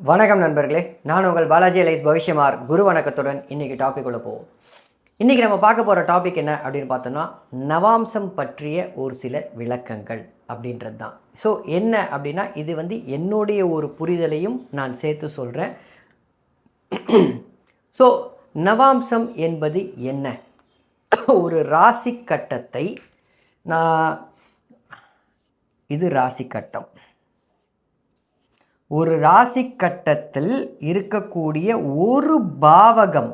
வணக்கம் நண்பர்களே நான் உங்கள் பாலாஜி லைஸ் பவிஷ்யமார். குரு வணக்கத்துடன் இன்னைக்கு டாபிக் உள்ள போவோம். இன்றைக்கி நம்ம பார்க்க போகிற டாபிக் என்ன அப்படின்னு பார்த்தோம்னா நவாம்சம் பற்றிய ஒரு சில விளக்கங்கள் அப்படின்றது தான் ஸோ என்ன அப்படின்னா இது வந்து என்னுடைய ஒரு புரிதலையும் நான் சேர்த்து சொல்கிறேன் ஸோ நவாம்சம் என்பது என்ன? ஒரு ராசி கட்டத்தை நான் இது ராசி கட்டம். ஒரு ராசி கட்டத்தில் இருக்கக்கூடிய ஒரு பாவகம்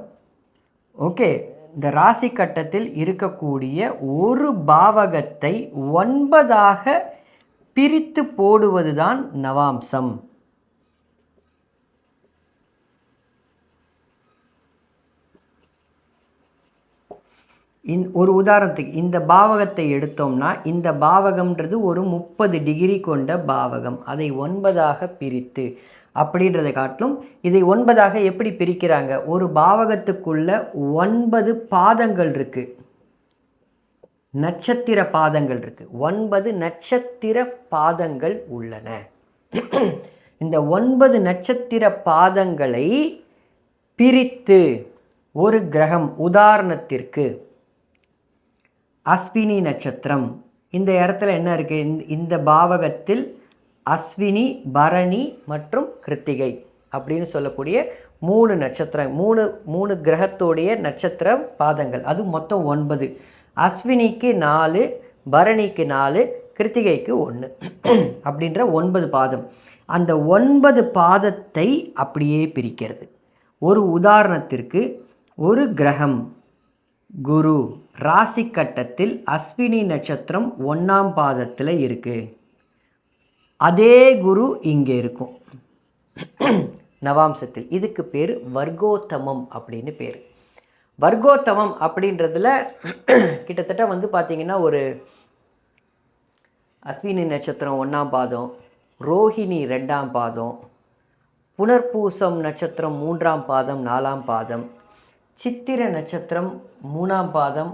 ஓகே இந்த ராசி கட்டத்தில் இருக்கக்கூடிய ஒரு பாவகத்தை ஒன்பதாக பிரித்து போடுவதுதான் நவாம்சம். இந் ஒரு உதாரணத்துக்கு இந்த பாவகத்தை எடுத்தோம்னா இந்த பாவகம்ன்றது ஒரு முப்பது டிகிரி கொண்ட பாவகம். அதை ஒன்பதாக பிரித்து அப்படின்றத காட்டிலும் இதை ஒன்பதாக எப்படி பிரிக்கிறாங்க? ஒரு பாவகத்துக்குள்ள ஒன்பது பாதங்கள் இருக்கு. நட்சத்திர பாதங்கள் இருக்கு. ஒன்பது நட்சத்திர பாதங்கள் உள்ளன. இந்த ஒன்பது நட்சத்திர பாதங்களை பிரித்து ஒரு கிரகம் உதாரணத்திற்கு அஸ்வினி நட்சத்திரம். இந்த இடத்துல என்ன இருக்குது இந்த இந்த பாவகத்தில் அஸ்வினி பரணி மற்றும் கிருத்திகை அப்படின்னு சொல்லக்கூடிய மூணு நட்சத்திரம் மூணு மூணு கிரகத்தோடைய நட்சத்திர பாதங்கள். அது மொத்தம் ஒன்பது. அஸ்வினிக்கு நாலு பரணிக்கு நாலு கிருத்திகைக்கு ஒன்று அப்படின்ற ஒன்பது பாதம். அந்த ஒன்பது பாதத்தை அப்படியே பிரிக்கிறது. ஒரு உதாரணத்திற்கு ஒரு கிரகம் குரு ராசி கட்டத்தில் அஸ்வினி நட்சத்திரம் ஒன்றாம் பாதத்தில் இருக்குது அதே குரு இங்கே இருக்கும். நவாம்சத்தில். இதுக்கு பேர் வர்க்கோத்தமம் அப்படின்னு பேர். வர்க்கோத்தமம் அப்படின்றதுல கிட்டத்தட்ட வந்து பார்த்திங்கன்னா ஒரு அஸ்வினி நட்சத்திரம் ஒன்றாம் பாதம் ரோஹிணி ரெண்டாம் பாதம் புனர்பூசம் நட்சத்திரம் மூன்றாம் பாதம் நாலாம் பாதம் சித்திர நட்சத்திரம் மூணாம் பாதம்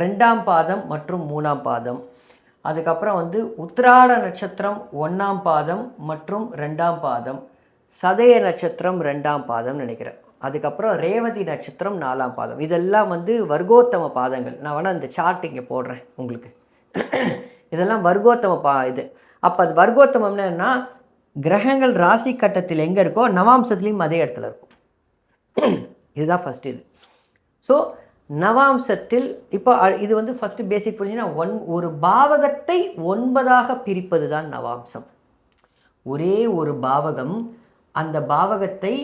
ரெண்டாம் பாதம் மற்றும் மூணாம் பாதம். அதுக்கப்புறம் வந்து உத்திராட நட்சத்திரம் ஒன்றாம் பாதம் மற்றும் ரெண்டாம் பாதம். சதய நட்சத்திரம் ரெண்டாம் பாதம் நினைக்கிறேன். அதுக்கப்புறம் ரேவதி நட்சத்திரம் நாலாம் பாதம். இதெல்லாம் வந்து வர்க்கோத்தம பாதங்கள். நான் வேணால் இந்த சார்ட் இங்கே போடுறேன் உங்களுக்கு. இதெல்லாம் வர்க்கோத்தம பா இது. அப்போ அது வர்க்கோத்தமம்னா என்னன்னா கிரகங்கள் ராசி கட்டத்தில் எங்கே இருக்கோ நவாம்சத்துலேயும் அதே இடத்துல இருக்கும். இதுதான் ஃபஸ்ட் இது. ஸோ நவாம்சத்தில் இப்போ அ- இது வந்து ஃபஸ்ட்டு பேசிக் புரிஞ்சுன்னா ஒன் ஒரு பாவகத்தை ஒன்பதாக பிரிப்பது தான் நவாம்சம். ஒரே ஒரு பாவகம் அந்த பாவகத்தை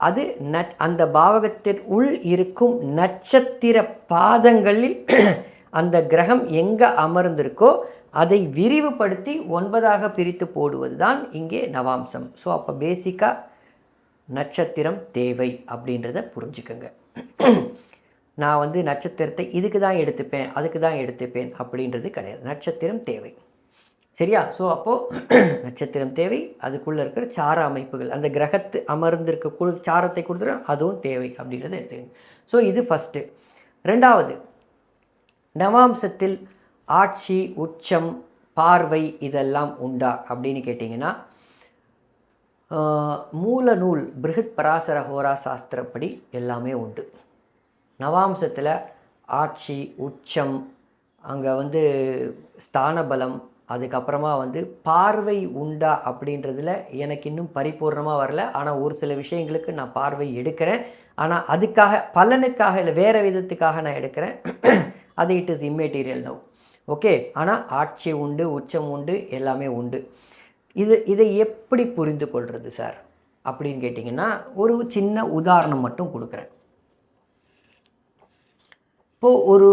அது நட் அந்த பாவகத்தின் உள் இருக்கும் நட்சத்திர பாதங்களில் அந்த கிரகம் எங்கே அமர்ந்திருக்கோ அதை விரிவுபடுத்தி ஒன்பதாக பிரித்து போடுவது தான் இங்கே நவாம்சம். ஸோ அப்போ பேசிக்காக நட்சத்திரம் தேவை அப்படின்றத புரிஞ்சுக்கோங்க. நான் வந்து நட்சத்திரத்தை இதுக்கு தான் எடுத்துப்பேன் அதுக்கு தான் எடுத்துப்பேன் அப்படின்றது கிடையாது. நட்சத்திரம் தேவை. சரியா? ஸோ அப்போது நட்சத்திரம் தேவை அதுக்குள்ளே இருக்கிற சார அமைப்புகள் அந்த கிரகத்து அமர்ந்திருக்க குழு சாரத்தை கொடுத்துரும் அதுவும் தேவை அப்படின்றத எடுத்துக்கணும் ஸோ இது ஃபஸ்ட்டு ரெண்டாவது நவாம்சத்தில் ஆட்சி உச்சம் பார்வை இதெல்லாம் உண்டா அப்படின்னு கேட்டிங்கன்னா மூல நூல் பிருகத் பராசர ஹோரா சாஸ்திரப்படி எல்லாமே உண்டு. நவாம்சத்தில் ஆட்சி உச்சம் அங்கே வந்து ஸ்தானபலம் அதுக்கப்புறமா வந்து பார்வை உண்டா அப்படின்றதுல எனக்கு இன்னும் பரிபூர்ணமாக வரல. ஆனால் ஒரு சில விஷயங்களுக்கு நான் பார்வை எடுக்கிறேன். ஆனால் அதுக்காக பலனுக்காக இல்லை வேறு விதத்துக்காக நான் எடுக்கிறேன். அது it is immaterial now okay ஆனால் ஆட்சி உண்டு உச்சம் உண்டு எல்லாமே உண்டு. இது இதை எப்படி புரிந்து கொள்வது சார் அப்படின்னு கேட்டிங்கன்னா ஒரு சின்ன உதாரணம் மட்டும் கொடுக்குறேன். இப்போது ஒரு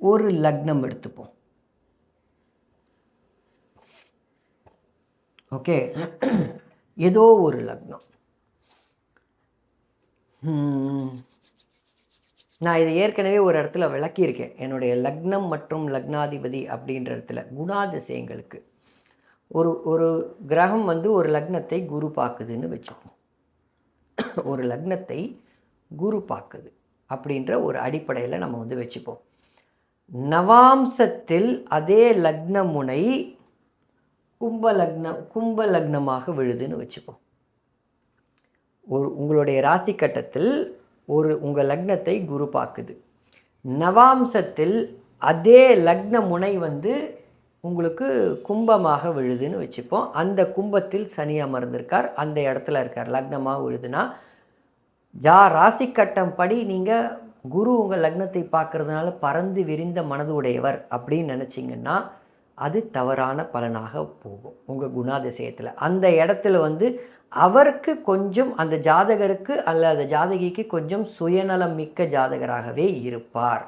ஒரு லக்னம் எடுத்துப்போம். ஓகே? ஏதோ ஒரு லக்னம். நான் இதை ஏற்கனவே ஒரு இடத்துல விளக்கியிருக்கேன். என்னுடைய லக்னம் மற்றும் லக்னாதிபதி அப்படின்ற இடத்துல குணாதிசயங்களுக்கு. ஒரு ஒரு கிரகம் வந்து ஒரு லக்னத்தை குரு பார்க்குதுன்னு வச்சுப்போம் ஒரு லக்னத்தை குரு பார்க்குது. அப்படின்ற ஒரு அடிப்படையில் நம்ம வந்து வச்சுப்போம். நவாம்சத்தில் அதே லக்ன முனை கும்ப லக்னம் கும்ப லக்னமாக விழுதுன்னு வச்சுப்போம். ஒரு உங்களுடைய ராசி கட்டத்தில் ஒரு உங்கள் லக்னத்தை குரு பார்க்குது நவாம்சத்தில் அதே லக்ன முனை வந்து உங்களுக்கு கும்பமாக விழுதுன்னு வச்சுப்போம். அந்த கும்பத்தில் சனி அமர்ந்திருக்கார். அந்த இடத்துல இருக்கார். லக்னமாக விழுதுன்னா ஜா ராசி கட்டம் படி நீங்கள் குரு உங்கள் லக்னத்தை பார்க்கறதுனால பறந்து விரிந்த மனது உடையவர் அப்படின்னு நினச்சிங்கன்னா அது தவறான பலனாக போகும் உங்கள் குணாதிசயத்தில். அந்த இடத்துல வந்து அவருக்கு கொஞ்சம் அந்த ஜாதகருக்கு அல்ல அந்த ஜாதகிக்கு கொஞ்சம் சுயநலம் மிக்க ஜாதகராகவே இருப்பார்.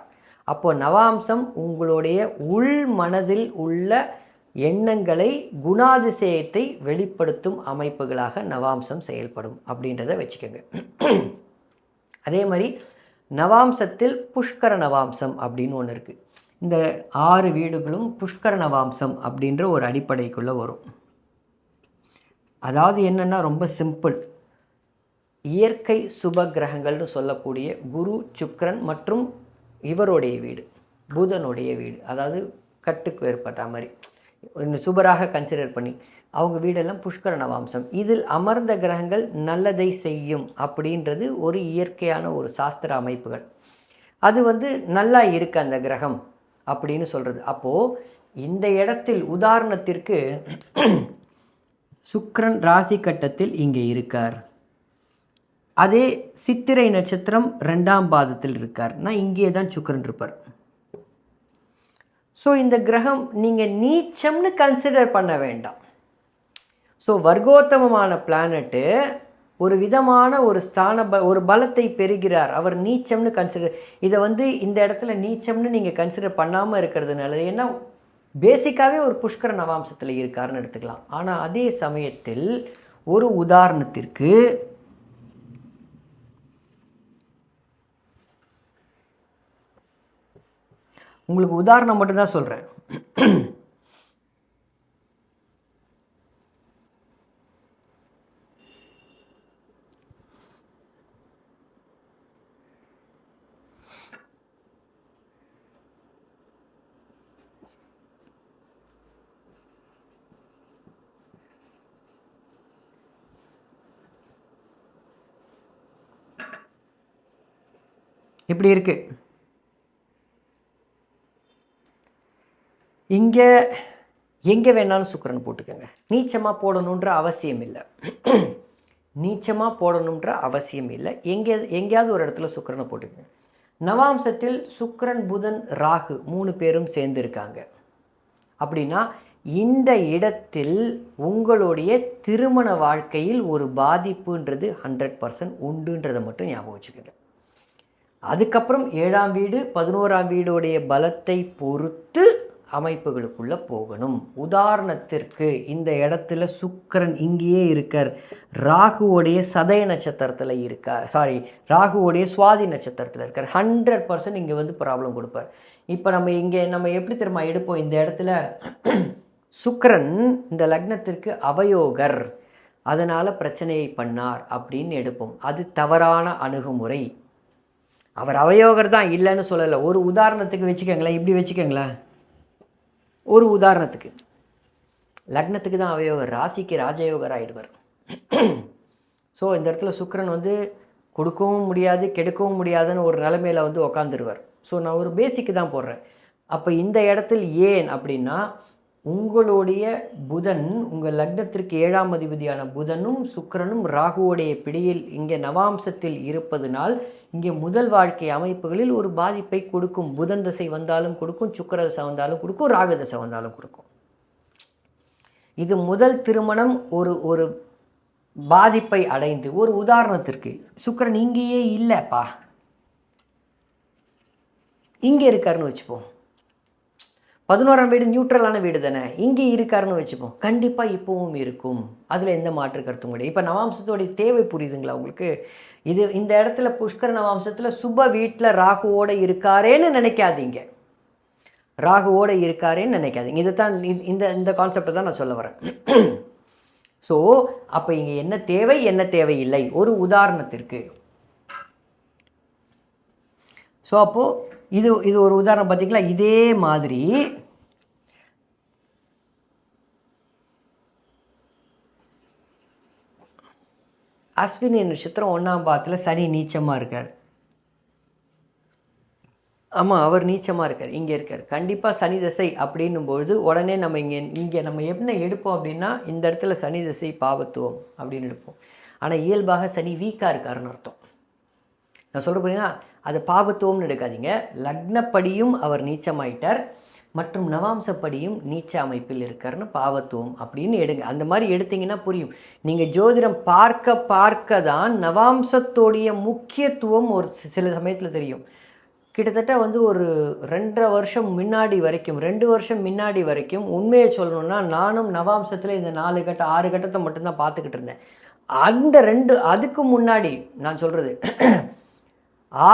அப்போது நவாம்சம் உங்களுடைய உள் மனதில் உள்ள எண்ணங்களை குணாதிசயத்தை வெளிப்படுத்தும் அமைப்புகளாக நவாம்சம் செயல்படும் அப்படின்றத வச்சுக்கோங்க. அதே மாதிரி நவாம்சத்தில் புஷ்கர நவாம்சம் அப்படின்னு ஒன்று இருக்குது இந்த ஆறு வீடுகளும் புஷ்கர நவாம்சம் அப்படின்ற ஒரு அடிப்படைக்குள்ளே வரும். அதாவது என்னென்னா ரொம்ப சிம்பிள். இயற்கை சுப கிரகங்கள்னு சொல்லக்கூடிய குரு சுக்ரன் மற்றும் இவருடைய வீடு புதனுடைய வீடு. அதாவது கட்டுக்கு ஏற்பட்ட மாதிரி. சுபராக கன்சிடர் பண்ணி அவங்க வீடெல்லாம் புஷ்கர நவாம்சம். இதில் அமர்ந்த கிரகங்கள் நல்லதை செய்யும் அப்படின்றது ஒரு இயற்கையான ஒரு சாஸ்திர அமைப்புகள். அது வந்து நல்லா இருக்கு அந்த கிரகம் அப்படின்னு சொல்கிறது அப்போது இந்த இடத்தில் உதாரணத்திற்கு சுக்ரன் ராசி கட்டத்தில் இங்கே இருக்கார். அதே சித்திரை நட்சத்திரம் ரெண்டாம் பாதத்தில் இருக்கார். நான் இங்கே தான் சுக்கரன் இருப்பார். ஸோ இந்த கிரகம் நீங்கள் நீச்சம்னு கன்சிடர் பண்ண வேண்டாம். ஸோ வர்க்கோத்தமமான பிளானட்டு ஒரு விதமான ஒரு ஸ்தான ப ஒரு பலத்தை பெறுகிறார். அவர் நீச்சம்னு கன்சிடர் இதை வந்து இந்த இடத்துல நீச்சம்னு நீங்கள் கன்சிடர் பண்ணாமல் இருக்கிறது நல்லது ஏன்னா பேசிக்காகவே ஒரு புஷ்கர நவாம்சத்தில் இருக்காருன்னு எடுத்துக்கலாம். ஆனால் அதே சமயத்தில் ஒரு உதாரணத்திற்கு உங்களுக்கு உதாரணம் மட்டும்தான் சொல்கிறேன் இப்படி இருக்கு? இங்கே எங்கே வேணாலும் சுக்கரன் போட்டுக்கோங்க. நீச்சமாக போடணுன்ற அவசியம் இல்லை. நீச்சமாக போடணுன்ற அவசியம் இல்லை. எங்கே எங்கேயாவது ஒரு இடத்துல சுக்கரனை போட்டுக்கோங்க. நவாம்சத்தில் சுக்கரன் புதன் ராகு மூணு பேரும் சேர்ந்துருக்காங்க அப்படின்னா இந்த இடத்தில் உங்களுடைய திருமண வாழ்க்கையில் ஒரு பாதிப்புன்றது ஹண்ட்ரட் பர்சன்ட் உண்டுன்றதை மட்டும் ஞாபகம் வச்சுக்கோங்க. அதுக்கப்புறம் ஏழாம் வீடு பதினோராம் வீடுடைய பலத்தை பொறுத்து அமைப்புகளுக்குள்ளே போகணும். உதாரணத்திற்கு இந்த இடத்துல சுக்கரன் இங்கேயே இருக்கார். ராகுவோடைய சதய நட்சத்திரத்தில் இருக்கார். சாரி ராகுவோடைய சுவாதி நட்சத்திரத்தில் இருக்கார். ஹண்ட்ரட் பர்சன்ட் இங்கே வந்து ப்ராப்ளம் கொடுப்பார். இப்போ நம்ம இங்கே நம்ம எப்படி தெரியுமா எடுப்போம்? இந்த இடத்துல சுக்கரன் இந்த லக்னத்திற்கு அவயோகர். அதனால் பிரச்சனையை பண்ணார் அப்படின்னு எடுப்போம். அது தவறான அணுகுமுறை. அவர் அவயோகர் தான் இல்லைன்னு சொல்லலை. ஒரு உதாரணத்துக்கு வச்சுக்கோங்களேன். இப்படி வச்சுக்கோங்களேன். ஒரு உதாரணத்துக்கு. லக்னத்துக்கு தான் அவயோகர் ராசிக்கு ராஜயோகர் ஆகிடுவார் ஸோ இந்த இடத்துல சுக்கரன் வந்து கொடுக்கவும் முடியாது கெடுக்கவும் முடியாதுன்னு ஒரு நிலைமையில் வந்து உக்காந்துருவார். ஸோ நான் ஒரு பேசிக்கு தான் போடுறேன் அப்போ இந்த இடத்துல ஏன் அப்படின்னா உங்களுடைய புதன் உங்கள் லக்னத்திற்கு ஏழாம் அதிபதியான புதனும் சுக்கரனும் ராகுவோடைய பிடியில் இங்கே நவாம்சத்தில் இருப்பதனால் இங்கே முதல் வாழ்க்கை அமைப்புகளில் ஒரு பாதிப்பை கொடுக்கும். புதன் தசை வந்தாலும் கொடுக்கும் சுக்கர தசை வந்தாலும் கொடுக்கும் ராகு தசை வந்தாலும் கொடுக்கும். இது முதல் திருமணம் ஒரு ஒரு பாதிப்பை அடைந்து ஒரு உதாரணத்திற்கு. சுக்கரன் இங்கேயே இல்லைப்பா. இங்கே இருக்காருன்னு வச்சுப்போம். பதினோராம் வீடு நியூட்ரலான வீடு தானே? இங்கே இருக்காருன்னு வச்சுப்போம் கண்டிப்பாக இப்போவும் இருக்கும். அதில் எந்த மாற்று கருத்தும் கிடையாது. இப்போ நவாம்சத்தோடைய தேவை புரியுதுங்களா உங்களுக்கு? இது இந்த இடத்துல புஷ்கர நவாம்சத்தில் சுப வீட்டில் ராகுவோட இருக்காரேன்னு நினைக்காதீங்க. ராகுவோட இருக்காரேன்னு நினைக்காதீங்க. இதை தான் இந்த இந்த கான்செப்டை தான் நான் சொல்ல வரேன். ஸோ அப்போ இங்கே என்ன தேவை என்ன தேவையில்லை? ஒரு உதாரணத்திற்கு. ஸோ அப்போது இது இது ஒரு உதாரணம் பார்த்தீங்களா இதே மாதிரி அஸ்வினி நட்சத்திரம் ஒன்றாம் பாதத்தில் சனி நீச்சமாக இருக்கார். ஆமாம் அவர் நீச்சமாக இருக்கார். இங்கே இருக்கார். கண்டிப்பாக சனி தசை அப்படின்னும் பொழுது உடனே நம்ம இங்கே இங்கே நம்ம என்ன எடுப்போம் அப்படின்னா இந்த இடத்துல சனி தசை பாவத்துவம் அப்படின்னு எடுப்போம். ஆனால் இயல்பாக சனி வீக்காக இருக்காருன்னு அர்த்தம். நான் சொல்கிறேன் போறீங்கன்னா அது பாபத்துவம்னு எடுக்காதீங்க. லக்னப்படியும் அவர் நீச்சமாயிட்டார். மற்றும் நவாம்சப்படியும் நீச்ச அமைப்பில் இருக்காருன்னு பாவத்துவம் அப்படின்னு எடுங்க. அந்த மாதிரி எடுத்தீங்கன்னா புரியும். நீங்கள் ஜோதிடம் பார்க்க பார்க்க தான் நவாம்சத்தோடைய முக்கியத்துவம் ஒரு சில சமயத்தில் தெரியும். கிட்டத்தட்ட வந்து ஒரு ரெண்டரை வருஷம் முன்னாடி வரைக்கும் ரெண்டு வருஷம் முன்னாடி வரைக்கும் உண்மையை சொல்லணும்னா நானும் நவாம்சத்தில் இந்த நாலு கட்ட ஆறு கட்டத்தை மட்டும்தான் பார்த்துக்கிட்டு இருந்தேன். அந்த ரெண்டு அதுக்கு முன்னாடி நான் சொல்கிறது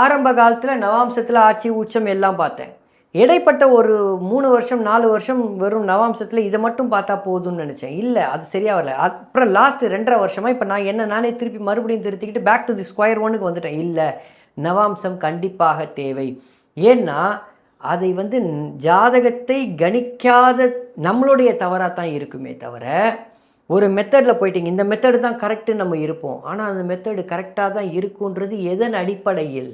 ஆரம்ப காலத்தில் நவாம்சத்தில் ஆட்சி உச்சம் எல்லாம் பார்த்தேன். இடைப்பட்ட ஒரு மூணு வருஷம் நாலு வருஷம் வெறும் நவாம்சத்தில் இதை மட்டும் பார்த்தா போதும்னு நினச்சேன். இல்லை அது சரியாக வரல. அப்புறம் லாஸ்ட்டு ரெண்டரை வருஷமாக இப்போ நான் என்ன நானே திருப்பி மறுபடியும் திருத்திக்கிட்டு பேக் டு தி ஸ்கொயர் ஒனுக்கு வந்துட்டேன். இல்லை நவாம்சம் கண்டிப்பாக தேவை. ஏன்னா அதை வந்து ஜாதகத்தை கணிக்காத நம்மளுடைய தவறாக தான் இருக்குமே தவிர ஒரு மெத்தடில் போயிட்டீங்க. இந்த மெத்தடு தான் கரெக்டு நம்ம இருப்போம். ஆனால் அந்த மெத்தடு கரெக்டாக தான் இருக்குன்றது எதன் அடிப்படையில்?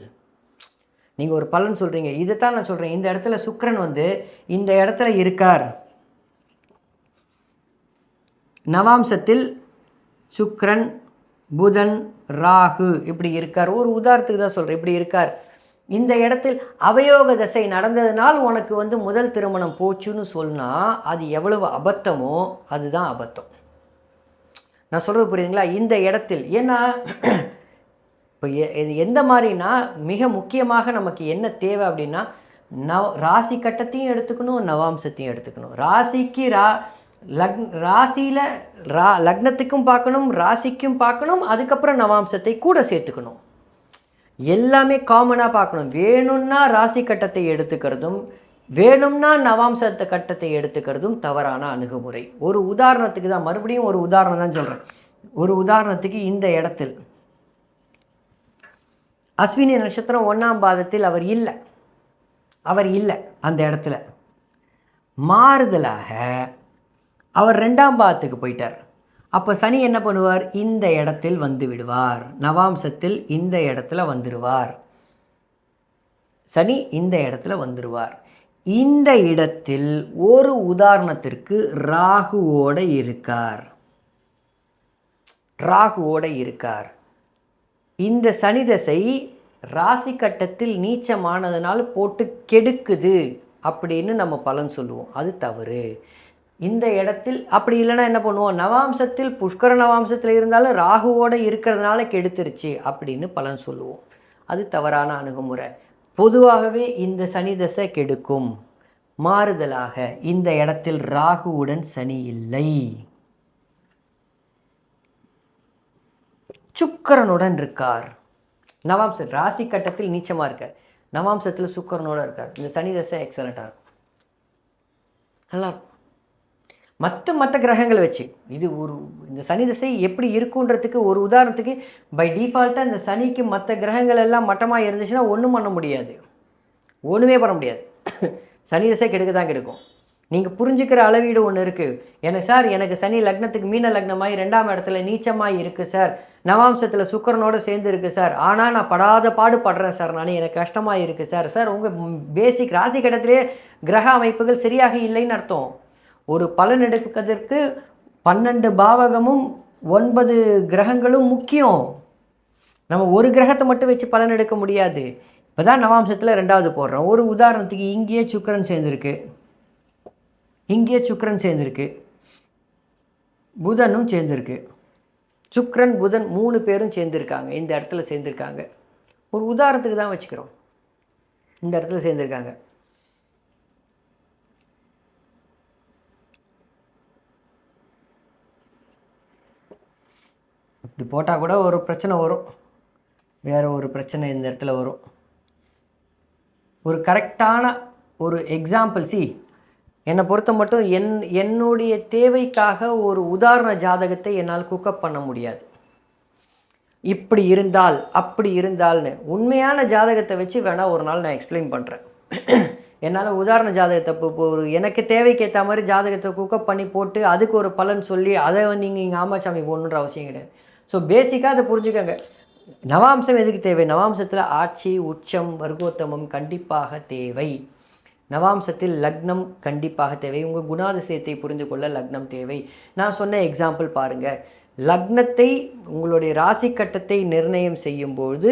நீங்கள் ஒரு பலன் சொல்கிறீங்க இதைத்தான் நான் சொல்கிறேன் இந்த இடத்துல சுக்கரன் வந்து இந்த இடத்துல இருக்கார். நவாம்சத்தில் சுக்கரன் புதன் ராகு இப்படி இருக்கார். ஒரு உதாரணத்துக்கு தான் சொல்கிறேன் இப்படி இருக்கார். இந்த இடத்தில் அவயோக தசை நடந்ததுனால் உனக்கு வந்து முதல் திருமணம் போச்சுன்னு சொன்னால் அது எவ்வளவு அபத்தமோ அதுதான் அபத்தம். நான் சொல்கிறது புரியுதுங்களா? இந்த இடத்தில் ஏன்னா இப்போ எ- இது எந்த மாதிரினா மிக முக்கியமாக நமக்கு என்ன தேவை அப்படின்னா நவ ராசி கட்டத்தையும் எடுத்துக்கணும் நவாம்சத்தையும் எடுத்துக்கணும். ராசிக்கு ரா லக் ராசியில் ரா லக்னத்துக்கும் பார்க்கணும் ராசிக்கும் பார்க்கணும் அதுக்கப்புறம் நவாம்சத்தை கூட சேர்த்துக்கணும். எல்லாமே காமனாக பார்க்கணும். வேணும்னா ராசி கட்டத்தை எடுத்துக்கிறதும் வேணும்னா நவாம்சத்தை கட்டத்தை எடுத்துக்கிறதும் தவறான அணுகுமுறை. ஒரு உதாரணத்துக்கு தான் மறுபடியும் ஒரு உதாரணம் தான் சொல்கிறேன் ஒரு உதாரணத்துக்கு இந்த இடத்தில் அஸ்வினி நட்சத்திரம் ஒன்றாம் பாதத்தில் அவர் இல்லை. அவர் இல்லை அந்த இடத்துல. மாறுதலாக அவர் ரெண்டாம் பாதத்துக்கு போயிட்டார். அப்போ சனி என்ன பண்ணுவார்? இந்த இடத்தில் வந்து விடுவார். நவாம்சத்தில் இந்த இடத்துல வந்துடுவார் சனி இந்த இடத்துல வந்துடுவார் இந்த இடத்தில் ஒரு உதாரணத்திற்கு ராகுவோட இருக்கார். ராகுவோட இருக்கார். இந்த சனி தசை ராசி கட்டத்தில் நீச்சமானதுனால போட்டு கெடுக்குது அப்படின்னு நம்ம பலன் சொல்லுவோம். அது தவறு. இந்த இடத்தில் அப்படி இல்லைன்னா என்ன பண்ணுவோம்? நவாம்சத்தில் புஷ்கர நவாம்சத்தில் இருந்தாலும் ராகுவோட இருக்கிறதுனால கெடுத்துருச்சு அப்படின்னு பலன் சொல்லுவோம். அது தவறான அணுகுமுறை. பொதுவாகவே இந்த சனி தசை கெடுக்கும். மாறுதலாக இந்த இடத்தில் ராகுவுடன் சனி இல்லை. சுக்கரனுடன் இருக்கார். நவாம்சம் ராசி கட்டத்தில் நீச்சமாக இருக்கார். நவாம்சத்தில் சுக்கரனோடு இருக்கார். இந்த சனி தசை எக்ஸலண்ட்டாக இருக்கும். நல்லாயிருக்கும் மற்ற மற்ற கிரகங்களை வச்சு இது ஒரு இந்த சனி திசை எப்படி இருக்குன்றதுக்கு ஒரு உதாரணத்துக்கு பை டிஃபால்ட்டாக இந்த சனிக்கு மற்ற கிரகங்கள் எல்லாம் மட்டமாக இருந்துச்சுன்னா ஒன்றும் பண்ண முடியாது. ஒன்றுமே பண்ண முடியாது. சனி திசை கெடுக்க தான் கெடுக்கும். நீங்கள் புரிஞ்சுக்கிற அளவீடு ஒன்று இருக்குது எனக்கு சார் எனக்கு சனி லக்னத்துக்கு மீன லக்னமாகி ரெண்டாம் இடத்துல நீச்சமாக இருக்குது சார். நவாம்சத்தில் சுக்கரனோடு சேர்ந்து இருக்குது சார். ஆனால் நான் படாத பாடு படுறேன் சார். நான் எனக்கு கஷ்டமாக இருக்குது சார். சார் உங்கள் பேசிக் ராசி கட்டத்திலே கிரக அமைப்புகள் சரியாக இல்லைன்னு அர்த்தம். ஒரு பலன் எடுப்பதற்கு பன்னெண்டு பாவகமும் ஒன்பது கிரகங்களும் முக்கியம். நம்ம ஒரு கிரகத்தை மட்டும் வச்சு பலன் எடுக்க முடியாது. இப்போ தான் நவாம்சத்தில் ரெண்டாவது போடுறோம். ஒரு உதாரணத்துக்கு இங்கேயே சுக்கிரன் சேர்ந்துருக்கு. இங்கேயே சுக்கரன் சேர்ந்துருக்கு. புதனும் சேர்ந்துருக்கு. சுக்கரன் புதன் மூணு பேரும் சேர்ந்துருக்காங்க. இந்த இடத்துல சேர்ந்துருக்காங்க. ஒரு உதாரணத்துக்கு தான் வச்சுக்கிறோம். இந்த இடத்துல சேர்ந்துருக்காங்க. இப்படி போட்டால் கூட ஒரு பிரச்சனை வரும். வேறு ஒரு பிரச்சனை இந்த இடத்துல வரும். ஒரு கரெக்டான ஒரு எக்ஸாம்பிள் சி என்னை பொறுத்த மட்டும் என் என்னுடைய தேவைக்காக ஒரு உதாரண ஜாதகத்தை என்னால் குக்கப் பண்ண முடியாது. இப்படி இருந்தால் அப்படி இருந்தால்னு. உண்மையான ஜாதகத்தை வச்சு வேணால் ஒரு நாள் நான் எக்ஸ்பிளைன் பண்ணுறேன் என்னால் உதாரண ஜாதகத்தை இப்போ ஒரு எனக்கு தேவைக்கு ஏற்ற மாதிரி ஜாதகத்தை குக்கப் பண்ணி போட்டு அதுக்கு ஒரு பலன் சொல்லி அதை நீங்கள் இங்கே ஆமாச்சாமி போகணுன்ற அவசியம் கிடையாது. ஸோ பேசிக்காக அதை புரிஞ்சுக்கோங்க. நவாம்சம் எதுக்கு தேவை? நவாம்சத்தில் ஆட்சி உச்சம் வர்க்கோத்தமம் கண்டிப்பாக தேவை. நவாம்சத்தில் லக்னம் கண்டிப்பாக தேவை. உங்கள் குணாதிசயத்தை புரிந்து கொள்ள லக்னம் தேவை. நான் சொன்ன எக்ஸாம்பிள் பாருங்கள் லக்னத்தை உங்களுடைய ராசி கட்டத்தை நிர்ணயம் செய்யும்போது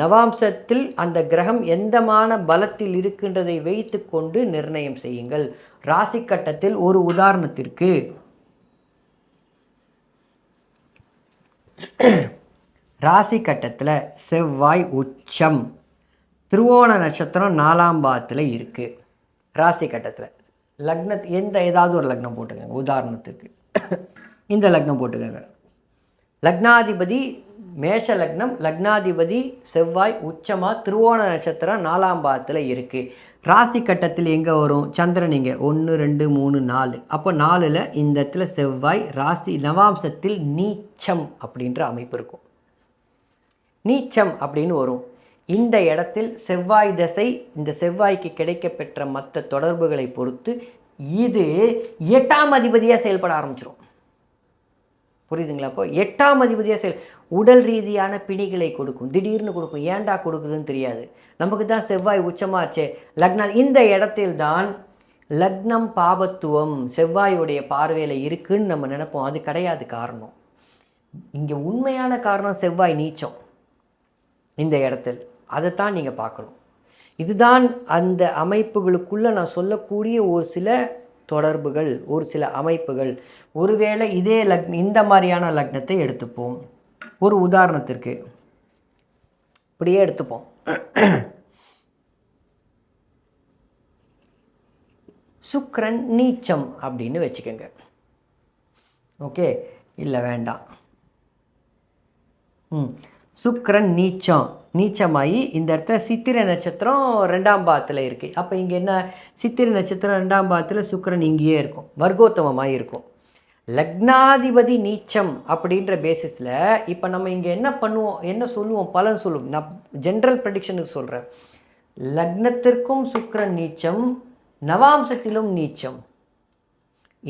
நவாம்சத்தில் அந்த கிரகம் எந்தமான பலத்தில் இருக்கின்றதை வைத்துக்கொண்டு நிர்ணயம் செய்யுங்கள். ராசி கட்டத்தில் ஒரு உதாரணத்திற்கு. ராசி கட்டத்தில் செவ்வாய் உச்சம். திருவோண நட்சத்திரம் நாலாம் பாதத்தில் இருக்குது ராசி கட்டத்தில். லக்னத் எந்த ஏதாவது ஒரு லக்னம் போட்டுக்கோங்க உதாரணத்துக்கு. இந்த லக்னம் போட்டுக்கோங்க. லக்னாதிபதி மேஷ லக்னம் லக்னாதிபதி செவ்வாய் உச்சமாக திருவோண நட்சத்திரம் நாலாம் பாதத்தில் இருக்குது ராசி கட்டத்தில் எங்கே வரும்? சந்திரன் இங்கே. ஒன்று ரெண்டு மூணு நாலு. அப்போ நாலில் இந்த இடத்துல செவ்வாய் ராசி நவாம்சத்தில் நீச்சம் அப்படின்ற அமைப்பு இருக்கும். நீச்சம் அப்படின்னு வரும். இந்த இடத்தில் செவ்வாய் தசை இந்த செவ்வாய்க்கு கிடைக்கப்பெற்ற மற்ற தொடர்புகளை பொறுத்து இது எட்டாம் அதிபதியாக செயல்பட ஆரம்பிச்சிடும் புரியுதுங்களா அப்போ? எட்டாம் அதிபதியாக செயல் உடல் ரீதியான பிணிகளை கொடுக்கும் திடீர்னு கொடுக்கும் ஏன்டா கொடுக்குதுன்னு தெரியாது. நமக்கு தான் செவ்வாய் உச்சமாச்சே. லக்னம் இந்த இடத்தில் தான் லக்னம் பாபத்துவம் செவ்வாயுடைய பார்வையில் இருக்குன்னு நம்ம நினைப்போம். அது கிடையாது காரணம். இங்கே உண்மையான காரணம் செவ்வாய் நீச்சம். இந்த இடத்தில். அதைத்தான் நீங்கள் பார்க்கணும். இதுதான் அந்த அமைப்புகளுக்குள்ளே நான் சொல்லக்கூடிய ஒரு சில தொடர்புகள் ஒரு சில அமைப்புகள். ஒருவேளை இதே லக்ன இந்த மாதிரியான லக்னத்தை எடுத்துப்போம். ஒரு உதாரணத்திற்கு. இப்படியே எடுத்துப்போம். சுக்ரன் நீச்சம் அப்படின்னு வச்சுக்கோங்க. ஓகே? இல்லை வேண்டாம். ம். சுக்ரன் நீச்சம். நீச்சமாகி இந்த இடத்துல சித்திரை நட்சத்திரம் ரெண்டாம் பாதத்தில் இருக்குது அப்போ இங்கே என்ன? சித்திரை நட்சத்திரம் ரெண்டாம் பாதத்தில் சுக்ரன் இங்கேயே இருக்கும். வர்க்கோத்தமமாக இருக்கும். லக்னாதிபதி நீச்சம் அப்படின்ற பேசிஸில் இப்போ நம்ம இங்கே என்ன பண்ணுவோம்? என்ன சொல்லுவோம்? பலன் சொல்லுவோம் நான் ஜென்ரல் ப்ரெடிக்ஷனுக்கு சொல்கிறேன் லக்னத்திற்கும் சுக்ரன் நீச்சம் நவாம்சத்திலும் நீச்சம்.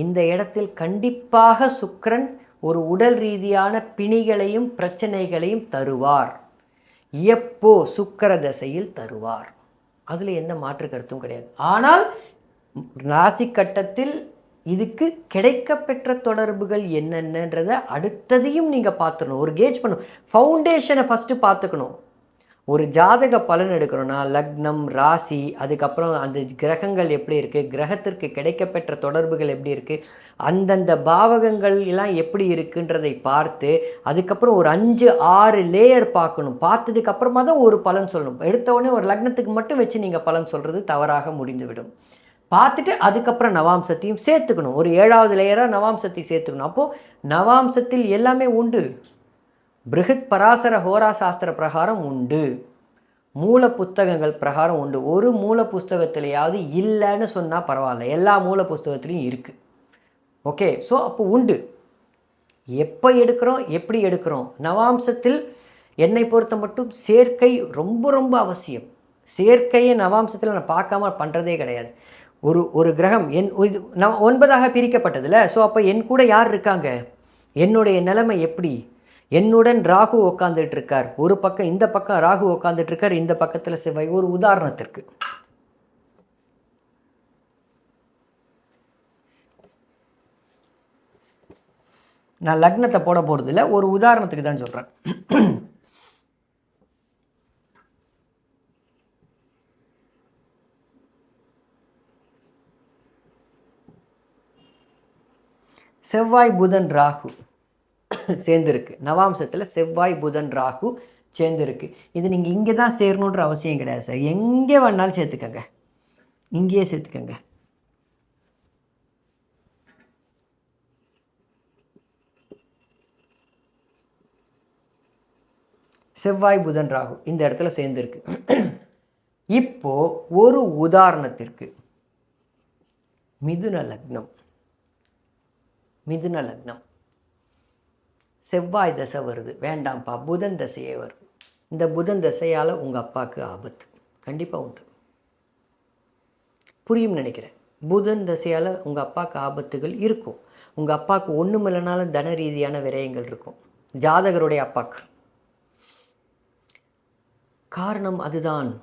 இந்த இடத்தில் கண்டிப்பாக சுக்ரன் ஒரு உடல் ரீதியான பிணிகளையும் பிரச்சனைகளையும் தருவார். எப்போ சுக்கர தசையில் தருவார். அதில் எந்த மாற்று கருத்தும் கிடையாது. ஆனால் ராசி கட்டத்தில் இதுக்கு கிடைக்கப்பெற்ற தொடர்புகள் என்னென்னன்றதை அடுத்ததையும் நீங்கள் பார்த்துக்கணும். ஒரு கேஜ் பண்ணணும். ஃபவுண்டேஷனை ஃபஸ்ட்டு பார்த்துக்கணும். ஒரு ஜாதக பலன் எடுக்கிறோன்னா லக்னம் ராசி அதுக்கப்புறம் அந்த கிரகங்கள் எப்படி இருக்குது கிரகத்திற்கு கிடைக்கப்பெற்ற தொடர்புகள் எப்படி இருக்குது அந்தந்த பாவகங்கள் எல்லாம் எப்படி இருக்குன்றதை பார்த்து அதுக்கப்புறம் ஒரு அஞ்சு ஆறு லேயர் பார்க்கணும். பார்த்ததுக்கு அப்புறமா தான் ஒரு பலன் சொல்லணும். எடுத்தவொடனே ஒரு லக்னத்துக்கு மட்டும் வச்சு நீங்கள் பலன் சொல்கிறது தவறாக முடிந்துவிடும். பார்த்துட்டு அதுக்கப்புறம் நவாம்சத்தையும் சேர்த்துக்கணும். ஒரு ஏழாவது லேயராக நவாம்சத்தை சேர்த்துக்கணும். அப்போது நவாம்சத்தில் எல்லாமே உண்டு. பிருகத் பராசர ஹோரா சாஸ்திர பிரகாரம் உண்டு. மூல புஸ்தகங்கள் பிரகாரம் உண்டு. ஒரு மூல புஸ்தகத்திலையாவது இல்லைன்னு சொன்னால் பரவாயில்ல. எல்லா மூல புஸ்தகத்துலேயும் இருக்குது ஓகே ஸோ அப்போ உண்டு. எப்போ எடுக்கிறோம்? எப்படி எடுக்கிறோம்? நவாம்சத்தில் என்னை பொறுத்த மட்டும் சேர்க்கை ரொம்ப ரொம்ப அவசியம். சேர்க்கையை நவாம்சத்தில் நான் பார்க்காம பண்ணுறதே கிடையாது. ஒரு ஒரு கிரகம் என் இது ந ஒன்பதாக பிரிக்கப்பட்டதில்ல ஸோ அப்போ என் கூட யார் இருக்காங்க? என்னுடைய நிலைமை எப்படி? என்னுடன் ராகு உட்காந்துட்டு இருக்கார் ஒரு பக்கம் இந்த பக்கம் ராகு உட்காந்துட்டு இருக்கார் இந்த பக்கத்தில் செவ்வாய். ஒரு உதாரணத்திற்கு. நான் லக்னத்தை போட போகிறது இல்லை ஒரு உதாரணத்துக்கு தான் சொல்கிறேன் செவ்வாய் புதன் ராகு. சேர்ந்துருக்கு. நவாம்சத்தில் செவ்வாய் புதன் ராகு சேர்ந்துருக்கு. இது நீங்கள் இங்கே தான் சேரணுன்ற அவசியம் கிடையாது சார். எங்கே வேணாலும் சேர்த்துக்கங்க. இங்கேயே சேர்த்துக்கங்க. செவ்வாய் புதன் ராகு இந்த இடத்துல சேர்ந்துருக்கு. இப்போ ஒரு உதாரணத்திற்கு. மிதுன லக்னம். மிதுன லக்னம். செவ்வாய் தசை வருது. வேண்டாம்ப்பா புதன் தசையே வருது. இந்த புதன் தசையால் உங்கள் அப்பாவுக்கு ஆபத்து. கண்டிப்பாக உண்டு. புரியும் நினைக்கிறேன். புதன் தசையால் உங்கள் அப்பாவுக்கு ஆபத்துகள் இருக்கும். உங்கள் அப்பாவுக்கு ஒன்றும் இல்லைனாலும் தன ரீதியான விரயங்கள் இருக்கும். ஜாதகருடைய அப்பாக்கு. காரணம் அதுதான்.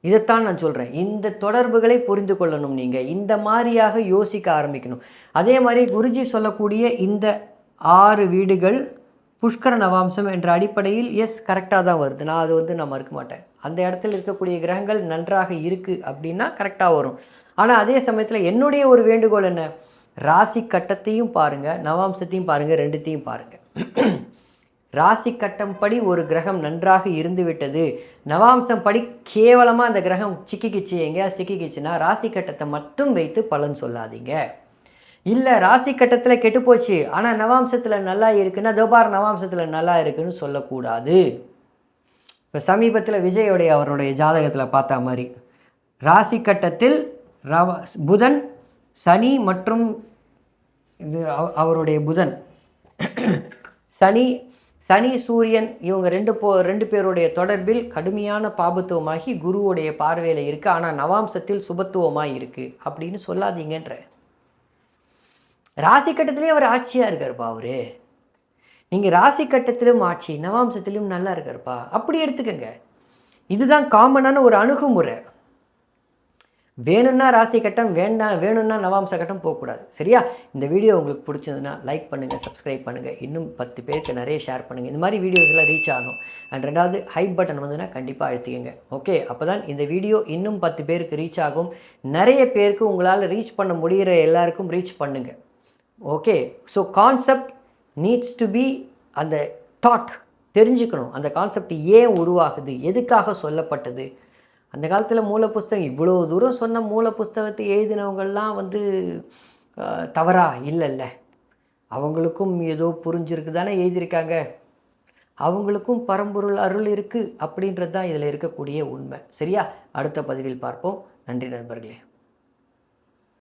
இதைத்தான் நான் சொல்கிறேன் இந்த தொடர்புகளை புரிந்து கொள்ளணும் நீங்கள் இந்த மாதிரியாக யோசிக்க ஆரம்பிக்கணும். அதே மாதிரி குருஜி சொல்லக்கூடிய இந்த ஆறு வீடுகள் புஷ்கர நவாம்சம் என்ற அடிப்படையில் எஸ் கரெக்டாக தான் வருது. நான் அது வந்து நான் மறுக்க மாட்டேன். அந்த இடத்துல இருக்கக்கூடிய கிரகங்கள் நன்றாக இருக்குது அப்படின்னா கரெக்டாக வரும். ஆனால் அதே சமயத்தில் என்னுடைய ஒரு வேண்டுகோள் என்ன? ராசி கட்டத்தையும் பாருங்கள் நவாம்சத்தையும் பாருங்கள் ரெண்டுத்தையும் பாருங்கள் ராசி கட்டம் படி ஒரு கிரகம் நன்றாக இருந்து விட்டது நவாம்சம் படி கேவலமாக அந்த கிரகம் சிக்கிக்கிச்சு. எங்கேயா சிக்கிக்கிச்சுன்னா ராசி கட்டத்தை மட்டும் வைத்து பலன் சொல்லாதீங்க. இல்லை ராசி கட்டத்தில் கெட்டு போச்சு ஆனால் நவாம்சத்தில் நல்லா இருக்குன்னா தோபார் நவாம்சத்தில் நல்லா இருக்குன்னு சொல்லக்கூடாது. இப்போ சமீபத்தில் விஜயோடைய அவருடைய ஜாதகத்தில் பார்த்த மாதிரி ராசி கட்டத்தில் ரவ புதன் சனி மற்றும் இது அவருடைய புதன். சனி சனி சூரியன் இவங்க ரெண்டு போ ரெண்டு பேருடைய தொடர்பில் கடுமையான பாபத்துவமாகி குருவுடைய பார்வையில் இருக்குது ஆனால் நவாம்சத்தில் சுபத்துவமாக இருக்குது அப்படின்னு சொல்லாதீங்கன்ற. ராசி கட்டத்திலேயே அவர் ஆட்சியாக இருக்காருப்பா அவரு. நீங்கள் ராசி கட்டத்திலும் ஆட்சி நவாம்சத்திலும் நல்லா இருக்காருப்பா. அப்படி எடுத்துக்கங்க. இதுதான் காமனான ஒரு அணுகுமுறை. வேணும்னா ராசி கட்டம் வேண்டாம் வேணும்னா நவாம்ச கட்டம் போகக்கூடாது. சரியா? இந்த வீடியோ உங்களுக்கு பிடிச்சதுன்னா லைக் பண்ணுங்கள் சப்ஸ்கிரைப் பண்ணுங்கள் இன்னும் பத்து பேருக்கு நிறைய ஷேர் பண்ணுங்கள் இந்த மாதிரி வீடியோஸ்லாம் ரீச் ஆகும். அண்ட் ரெண்டாவது ஹைப் பட்டன் வந்துன்னா கண்டிப்பாக அழுத்திக்கங்க. ஓகே அப்போ தான் இந்த வீடியோ இன்னும் பத்து பேருக்கு ரீச் ஆகும். நிறைய பேருக்கு உங்களால் ரீச் பண்ண முடிகிற எல்லாருக்கும் ரீச் பண்ணுங்கள் okay so concept needs to be அந்த தாட் தெரிஞ்சுக்கணும். அந்த கான்செப்ட் ஏன் உருவாகுது? எதுக்காக சொல்லப்பட்டது? அந்த காலத்தில் மூல புஸ்தகம் இவ்வளோ தூரம் சொன்ன மூல புஸ்தகத்தை எழுதினவங்கள்லாம் வந்து தவறா? இல்லைல்ல. அவங்களுக்கும் ஏதோ புரிஞ்சிருக்கு தானே எழுதியிருக்காங்க. அவங்களுக்கும் பரம்பொருள் அருள் இருக்குது அப்படின்றது தான் இதில் இருக்கக்கூடிய உண்மை. சரியா? அடுத்த பதிவில் பார்ப்போம். நன்றி நண்பர்களே.